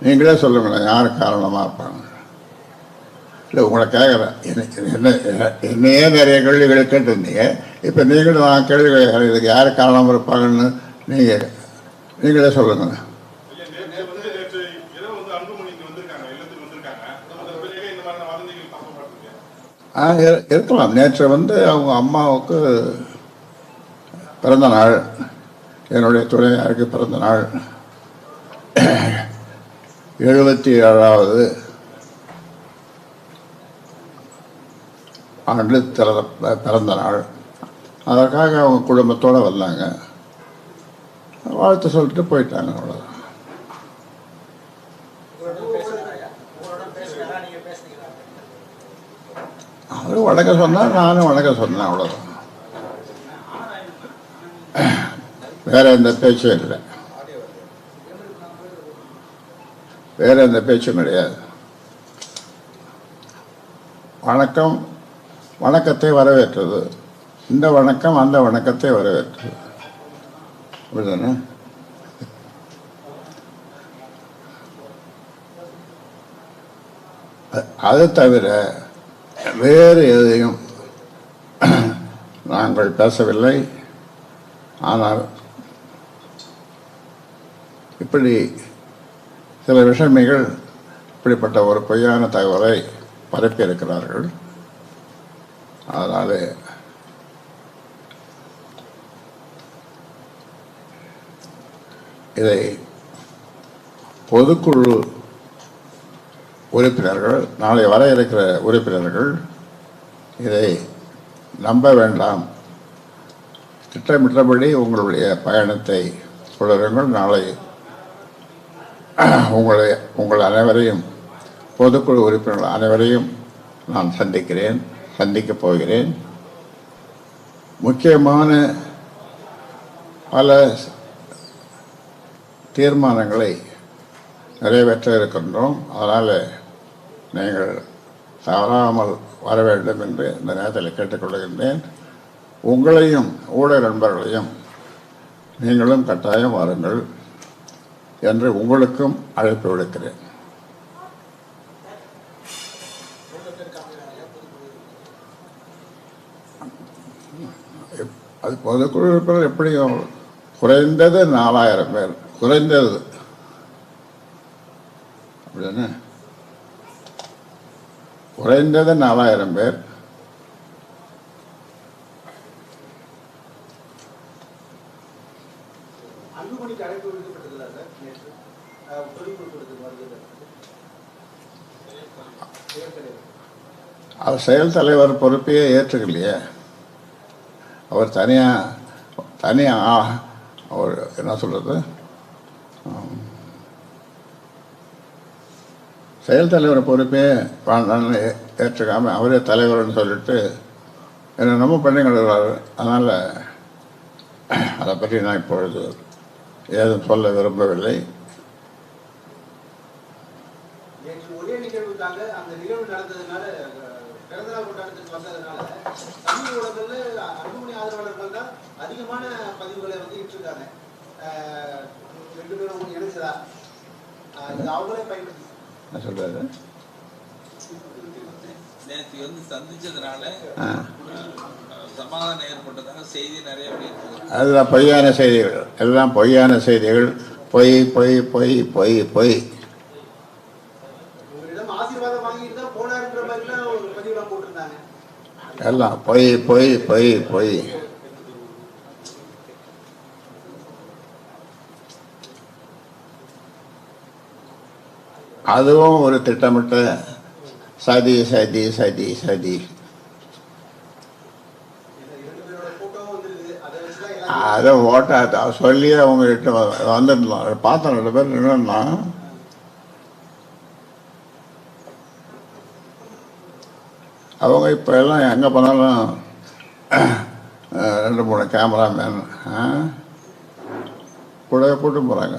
நீங்களே சொல்லுங்களேன் யார் காரணமாக இருப்பாங்க? இல்லை உங்களை கேட்குறேன். என்ன என்ன- என்னையே நிறைய கேள்விகளை கேட்டிருந்தீங்க. இப்போ நீங்களும் நான் கேள்வி கேட்குறேன். இதுக்கு யார் காரணமாக இருப்பாங்கன்னு நீங்கள் நீங்களே சொல்லுங்கள் பரப்பப்பட்டிருக்கு. ஆ இரு- இருக்கலாம். நேற்று வந்து அவங்க அம்மாவுக்கு பிறந்த நாள். என்னுடைய துணையாருக்கு பிறந்த நாள். எழுபத்தி ஏழாவது ஆண்டு திறந்த பிறந்த நாள். அதற்காக அவங்க குடும்பத்தோடு வந்தாங்க. வாழ்த்து சொல்லிட்டு போயிட்டாங்க அவ்வளோதான் அவர் வணக்கம் சொன்னார் நானும் வணக்கம் சொன்னேன் அவ்வளோதான் வேற எந்த பேச்சும் இல்லை. வேற எந்த பேச்சும் கிடையாது. வணக்கம் வணக்கத்தை வரவேற்றது. இந்த வணக்கம் அந்த வணக்கத்தை வரவேற்றது. அப்படிதானே? அது தவிர வேறு எதையும் நாங்கள் பேசவில்லை. ஆனால் இப்படி சில விஷமிகள் இப்படிப்பட்ட ஒரு பொய்யான தகவலை பரப்பியிருக்கிறார்கள் அதனால் இதை பொதுக்குழு உறுப்பினர்கள் நாளை வர இருக்கிற உறுப்பினர்கள் இதை நம்ப வேண்டாம். திட்டமிட்டபடி உங்களுடைய பயணத்தை தொடருங்கள். நாளை உங்களை உங்கள் அனைவரையும் பொதுக்குழு உறுப்பினர்கள் அனைவரையும் நான் சந்திக்கிறேன் சந்திக்கப் போகிறேன். முக்கியமான பல தீர்மானங்களை நிறைவேற்ற இருக்கின்றோம். அதனால் நீங்கள் தவறாமல் வர வேண்டும் என்று இந்த நேரத்தில் கேட்டுக்கொள்கின்றேன் உங்களையும் ஊடக நண்பர்களையும் நீங்களும் கட்டாயம் வாருங்கள். என்று உங்களுக்கும் அழைப்பு விடுக்கிறேன். அது பொதுக்குழு உறுப்பினர் எப்படியும் குறைந்தது நாலாயிரம் பேர்? குறைந்தது. அப்படிதானே? குறைந்தது நாலாயிரம் பேர். அன்புமணிக்கு அழைப்பு விடுக்கப்பட்டதுல சார் நேற்று. அஹ், பொதுக்குழுக்கூட்டத்துக்கு வருகிறது அவர் செயல் தலைவர் பொறுப்பையே ஏற்றுக்கலையே. அவர் தனியாக தனியாக அவர் என்ன சொல்கிறது செயல் தலைவர் பொறுப்பே வேண்டாம்னு ஏ- ஏற்றுக்காம அவரே தலைவர்னு சொல்லிட்டு என்ன நம்ம பண்ணிக்கிறாரு அதனால் அதை பற்றி நான் இப்பொழுது ஏதும் சொல்ல விரும்பவில்லை. நேற்று ஒரே நிகழ்வுக்காக அந்த நிகழ்வு நடந்ததுனால அஹ், பிறந்தநாள் கொண்டாட்டத்துக்கு வந்ததுனால சமூக ஊடகங்கள்ல அன்புமணி ஆதரவாளர்கள் தான் அதிகமான பதிவுகளை வந்து இட்டிருக்காங்க. ரெண்டு பேரும் இணைச்சதா அவங்களே பயன்படுத்தி நேற்று வந்து சந்திச்சதுனால சமாதானம் ஏற்பட்டதாக செய்தி நிறைய வெளியிட்டு அதெல்லாம் பொய்யான செய்திகள். எல்லாம் பொய்யான செய்திகள். பொய் பொய் பொய் பொய் பொய். எல்லாம் பொய் பொய் பொய் பொய். அதுவும் ஒரு திட்டமிட்ட சதி சதி சதி சதி. அதை ஓட்டா சொல்லி அவங்க கிட்ட வந்துருந்தோம். பார்த்தோம் ரெண்டு பேர் நின்னா அவங்க இப்போ எல்லாம் எங்கே போனாலும் ரெண்டு மூணு கேமராமேன் கூட கூட்டு போகிறாங்க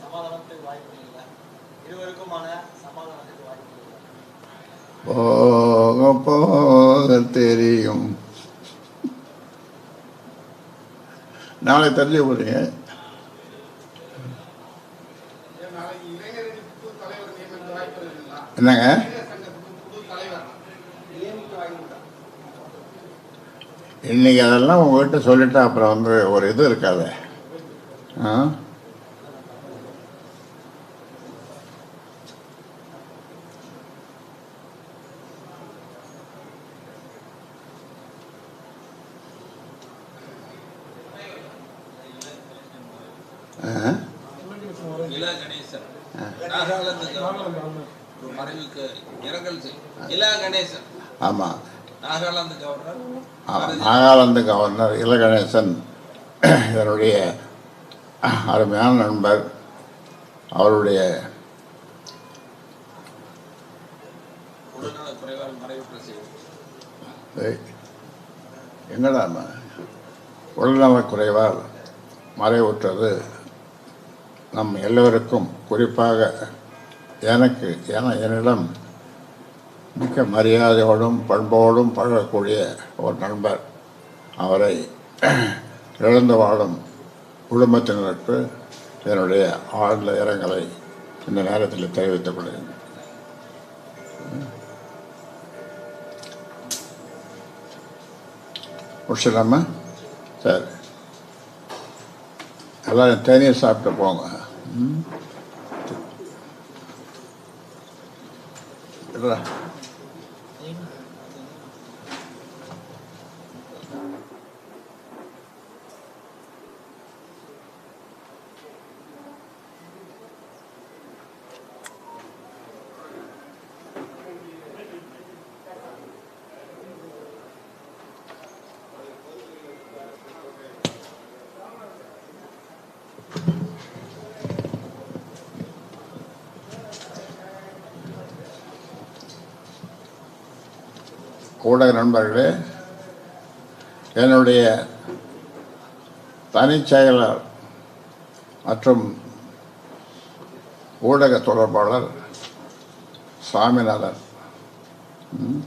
சமாதானத்துக்கு வாய்ப்பு இல்லை இருவருக்குமான சமாதானத்துக்கு வாய்ப்பு இல்லை போக போக தெரியும். நாளை தெரிஞ்சு போடுங்க என்னங்க? இன்னைக்கு அதெல்லாம் உங்ககிட்ட சொல்லிட்டா அப்புறம் வந்து ஒரு இது இருக்காது. ஆ? இலா கணேசன் நாகாலாந்து கவர்னர் ஒரு மறைவுக்கு இரங்கல் செய் இலா கணேசன் ஆமாம் நாகாலாந்து கவர்னர். ஆமாம் நாகாலாந்து கவர்னர் இலகணேசன் இதனுடைய அருமையான நண்பர். அவருடைய எங்கடா உடல்நலக் குறைவால் மறைவுற்றது நம் எல்லோருக்கும். குறிப்பாக எனக்கு என என்னிடம் மிக்க மரியாதையோடும் பண்போடும் பழகக்கூடிய ஒரு நண்பர். அவரை இழந்து வாழும் குடும்பத்தினருக்கு என்னுடைய ஆழ்ந்த இரங்கலை இந்த நேரத்தில் தெரிவித்துக் கொள்கிறேன். முடிச்சிடலாமா? சரி. எல்லாம் தேனியை சாப்பிட்டு போங்க. ம்? ஊடக நண்பர்களே என்னுடைய தனிச்செயலர் மற்றும் ஊடக தொடர்பாளர் சாமிநாதன் ம்,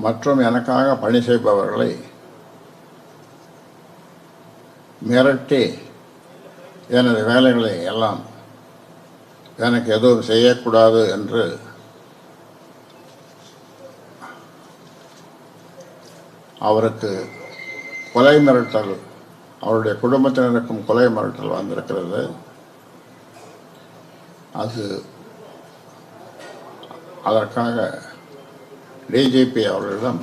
மற்றும் எனக்காக பணி செய்பவர்களை மிரட்டி எனது வேலைகளை எல்லாம் எனக்கு எதுவும் செய்யக்கூடாது என்று அவருக்கு கொலை மிரட்டல் அவருடைய குடும்பத்தினருக்கும் கொலை மிரட்டல் வந்திருக்கிறது. அது அதற்காக டிஜிபி அவர்களிடம்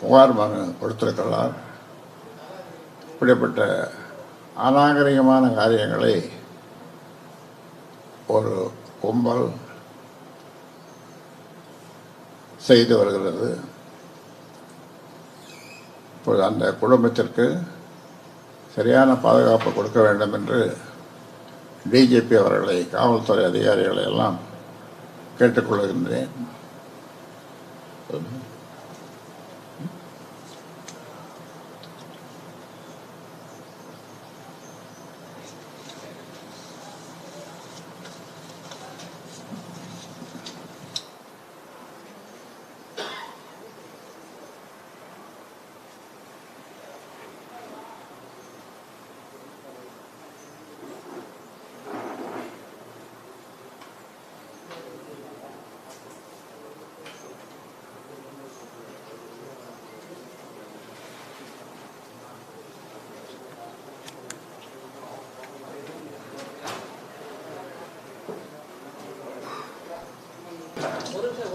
புகார் மனு கொடுத்திருக்கிறார். இப்படிப்பட்ட அநாகரிகமான காரியங்களை ஒரு கும்பல் செய்து வருகிறது. இப்பொழுது அந்த குடும்பத்திற்கு சரியான பாதுகாப்பு கொடுக்க வேண்டும் என்று டிஜிபி அவர்களை காவல்துறை அதிகாரிகளை எல்லாம் கேட்டுக்கொள்கின்றேன்.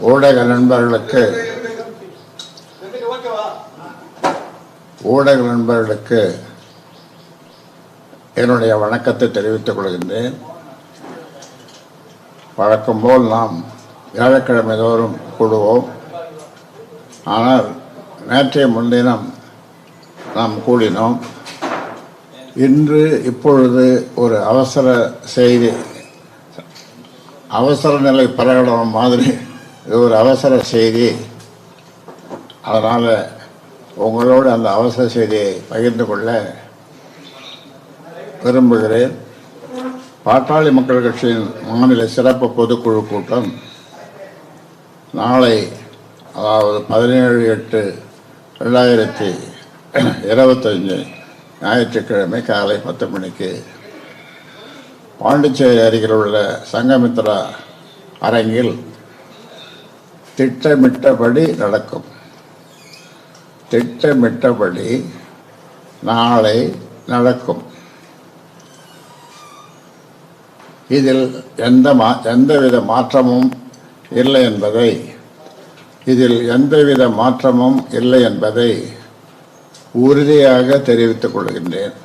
ஊடக நண்பர்களுக்கு ஊடக நண்பர்களுக்கு என்னுடைய வணக்கத்தை தெரிவித்துக் கொள்கின்றேன். வழக்கம் போல் நாம் வியாழக்கிழமை தோறும் கூடுவோம். ஆனால் நேற்றைய முன்தினம் நாம் கூடினோம். இன்று இப்பொழுது ஒரு அவசர செய்தி அவசர நிலை பிரகடனம் மாதிரி இது ஒரு அவசர செய்தி. அதனால் உங்களோடு அந்த அவசர செய்தியை பகிர்ந்து கொள்ள விரும்புகிறேன். பாட்டாளி மக்கள் கட்சியின் மாநில சிறப்பு பொதுக்குழு கூட்டம் நாளை அதாவது பதினேழு எட்டு ரெண்டாயிரத்தி இருபத்தஞ்சு ஞாயிற்றுக்கிழமை காலை பத்து மணிக்கு பாண்டிச்சேரி அருகில் உள்ள சங்கமித்ரா அரங்கில் திட்டமிட்டபடி நடக்கும். திட்டமிட்டபடி நாளை நடக்கும். இதில் எந்த மா எந்தவித மாற்றமும் இல்லை என்பதை இதில் எந்தவித மாற்றமும் இல்லை என்பதை உறுதியாக தெரிவித்துக் கொள்கின்றேன்.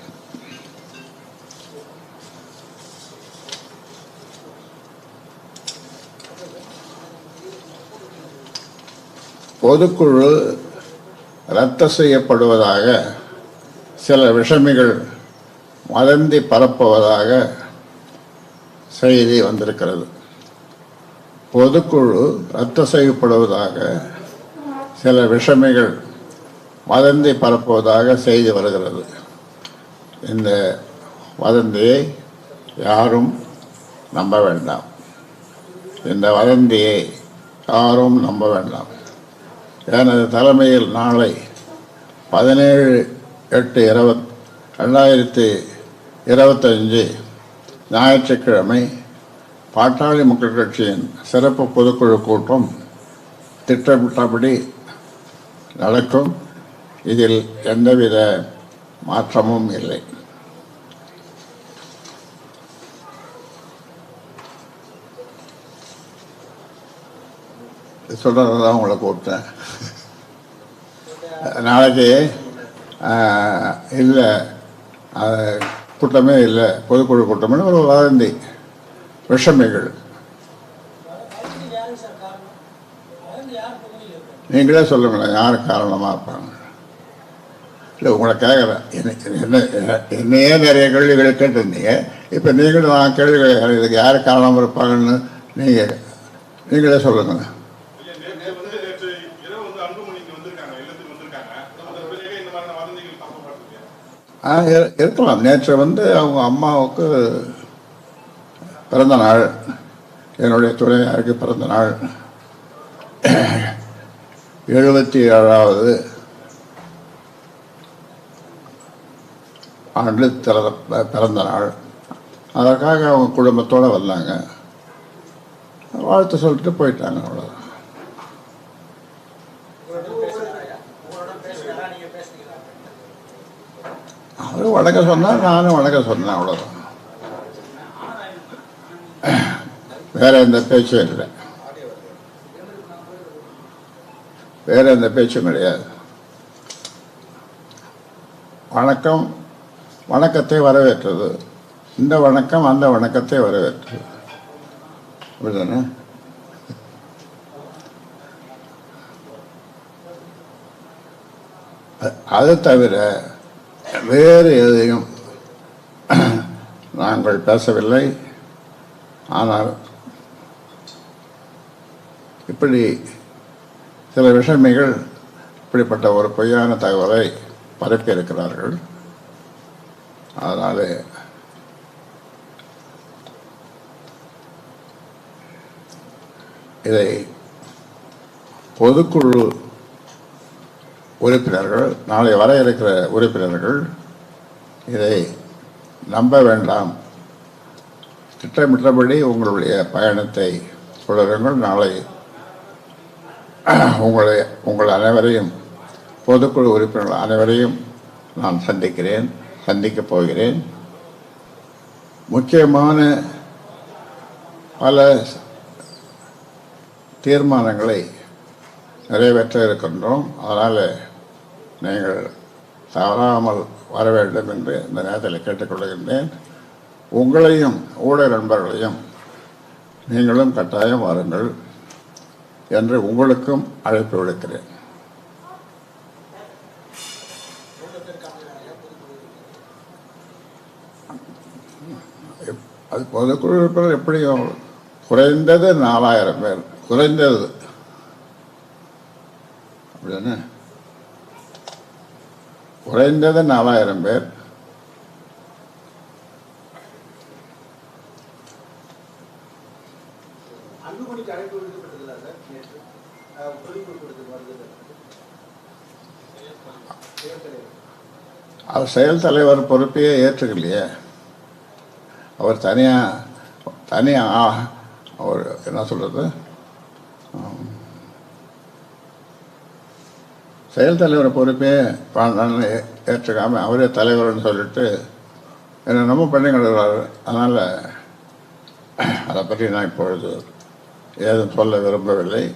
பொதுக்குழு ரத்து செய்யப்படுவதாக சில விஷமிகள் வதந்தி பரப்புவதாக செய்தி வந்திருக்கிறது. பொதுக்குழு ரத்து செய்யப்படுவதாக சில விஷமிகள் வதந்தி பரப்புவதாக செய்தி வருகிறது. இந்த வதந்தியை யாரும் நம்ப வேண்டாம். இந்த வதந்தியை யாரும் நம்ப வேண்டாம். எனது தலைமையில் நாளை பதினேழு எட்டு இருபத் ரெண்டாயிரத்தி இருபத்தஞ்சு ஞாயிற்றுக்கிழமை பாட்டாளி மக்கள் கட்சியின் சிறப்பு பொதுக்குழு கூட்டம் திட்டமிட்டபடி நடக்கும். இதில் எந்தவித மாற்றமும் இல்லை. சொல்கிறது தான் உங்களை கூப்பிட்டேன் நாளைக்கு இல்லை கூட்டமே இல்லை பொதுக்குழு கூட்டம்னு ஒரு வதந்தி விஷமிகள். நீங்களே சொல்லுங்களேன் யார் காரணமாக இருப்பாங்க? இல்லை உங்களை கேட்குறேன் என்ன என்ன என்னையே நிறைய கேள்விகள் கேட்டிருந்தீங்க. இப்போ நீங்களும் நான் கேள்விகள் இதுக்கு யார் காரணமாக இருப்பாங்கன்னு நீங்கள் நீங்களே சொல்லுங்கள் இருக்கலாம். நேற்று வந்து அவங்க அம்மாவுக்கு பிறந்த நாள். என்னுடைய துணையாருக்கு பிறந்த நாள். எழுபத்தி ஏழாவது ஆண்டு திறந்த பிறந்த நாள். அதற்காக அவங்க குடும்பத்தோடு வந்தாங்க. வாழ்த்து சொல்லிட்டு போயிட்டாங்க அவ்வளோதான் அவர் வணக்க சொன்னார் நானும் வணக்க சொன்னேன் அவ்வளோதான் வேற எந்த பேச்சும் இல்லை. வேற எந்த பேச்சும் கிடையாது. வணக்கம் வணக்கத்தை வரவேற்றது. இந்த வணக்கம் அந்த வணக்கத்தை வரவேற்றது. அப்படிதானே அது தவிர வேறு எதையும் நாங்கள் பேசவில்லை. ஆனால் இப்படி சில விஷமிகள் இப்படிப்பட்ட ஒரு பொய்யான தகவலை பரப்பி இருக்கிறார்கள். அதனாலே இதை பொதுக்குழு உறுப்பினர்கள் நாளை வர இருக்கிற உறுப்பினர்கள் இதை நம்ப வேண்டாம். திட்டமிட்டபடி உங்களுடைய பயணத்தை தொடருங்கள். நாளை உங்களை உங்கள் அனைவரையும் பொதுக்குழு உறுப்பினர்கள் அனைவரையும் நான் சந்திக்கிறேன் சந்திக்கப் போகிறேன். முக்கியமான பல தீர்மானங்களை நிறைவேற்ற இருக்கின்றோம். அதனால் நீங்கள் தவறாமல் வர வேண்டும் என்று இந்த நேரத்தில் கேட்டுக்கொள்கின்றேன். உங்களையும் ஊடக நண்பர்களையும் நீங்களும் கட்டாயம் வாருங்கள் என்று உங்களுக்கும் அழைப்பு விடுக்கிறேன். அது பொதுக்குழு உறுப்பினர் எப்படியும் குறைந்தது நாலாயிரம் பேர் குறைந்தது. அப்படிதானே? குறைந்தது நாலாயிரம் பேர். அவர் செயல் தலைவர் பொறுப்பையே ஏற்றுக்கலையே. அவர் தனியாக தனியாக அவர் என்ன சொல்கிறது செயல் தலைவர் பொறுப்பே வேண்டாம்னு ஏ- அவரே தலைவர்னு சொல்லிட்டு என்னென்னமோ பண்ணிக்கிடுறாரு அதனால் அதை பற்றி நான் இப்பொழுது ஏதும் சொல்ல விரும்பவில்லை.